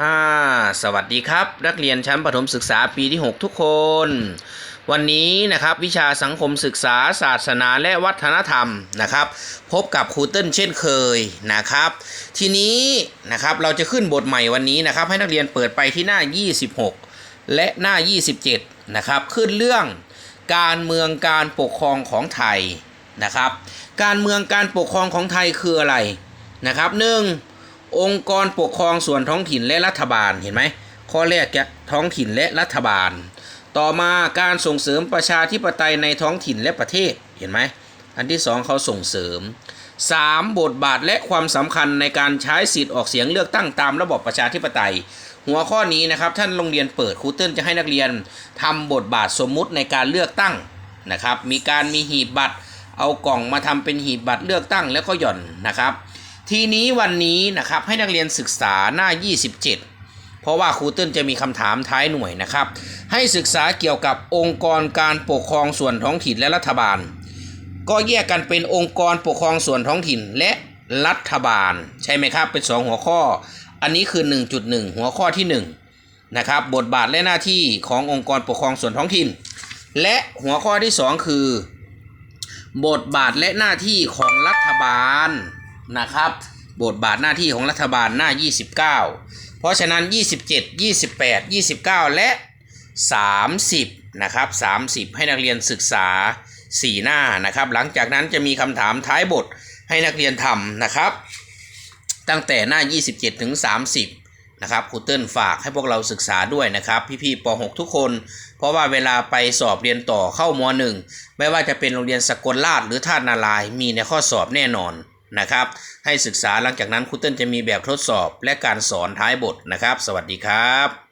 อ่าสวัสดีครับ นักเรียนชั้นประถมศึกษาปีที่ 6 ทุกคน วันนี้นะครับวิชาสังคมศึกษาศาสนาและวัฒนธรรมนะครับ พบกับครูเติ้ลเช่นเคยนะครับ ทีนี้นะครับเราจะขึ้นบทใหม่วันนี้นะครับ ให้นักเรียนเปิดไปที่หน้า 26 และหน้า 27 นะครับ ขึ้นเรื่องการเมืองการปกครองของไทยนะครับ การเมืองการปกครองของไทยคืออะไรนะครับหนึ่ง องค์กรปกครองส่วนท้องถิ่นและรัฐบาลเห็นไหมข้อแรกจะท้องถิ่นและรัฐบาล ต่อมาการส่งเสริมประชาธิปไตยในท้องถิ่นและประเทศเห็นไหมอันที่สองเขาส่งเสริม 3. บทบาทและความสำคัญในการใช้สิทธิ์ออกเสียงเลือกตั้งตามระบบประชาธิปไตย หัวข้อนี้นะครับท่านโรงเรียนเปิดครูเติ้ลจะให้นักเรียนทำบทบาทสมมุติในการเลือกตั้งนะครับ มีการมีหีบบัตร เอากล่องมาทำเป็นหีบบัตรเลือกตั้งแล้วก็หย่อนนะครับ ทีนี้วันนี้นะครับให้นักเรียนศึกษาหน้า 27 เพราะว่าครูเติ้ลจะมีคำถามท้ายหน่วยนะครับ ให้ศึกษาเกี่ยวกับองค์กรการปกครองส่วนท้องถิ่นและรัฐบาล ก็แยกกันเป็นองค์กรปกครองส่วนท้องถิ่นและรัฐบาล ใช่ไหมครับ เป็น 2 หัวข้อ อันนี้คือ 1.1 หัวข้อที่ 1 นะครับ บทบาทและหน้าที่ขององค์กรปกครองส่วนท้องถิ่น และหัวข้อที่ 2 คือ บทบาทและหน้าที่ของรัฐบาล นะครับ บทบาทหน้าที่ของรัฐบาลหน้า 29 เพราะฉะนั้น 27 28 29 และ 30 นะครับ 30 ให้นักเรียนศึกษา 4 หน้านะครับ หลังจากนั้นจะมีคำถามท้ายบทให้นักเรียนทำนะครับ ตั้งแต่หน้า 27 ถึง 30นะครับครูเติ้ลฝากให้พวกเราศึกษาด้วยนะครับ พี่ๆป .6 ทุกคน เพราะว่าเวลาไปสอบเรียนต่อเข้ามหนึ่งไม่ว่าจะเป็นโรงเรียนสกลราชหรือท่านารายมีในข้อสอบแน่นอน นะครับ ให้ศึกษาหลังจากนั้นครูเติ้ลจะมีแบบทดสอบและการสอนท้ายบทนะครับ สวัสดีครับ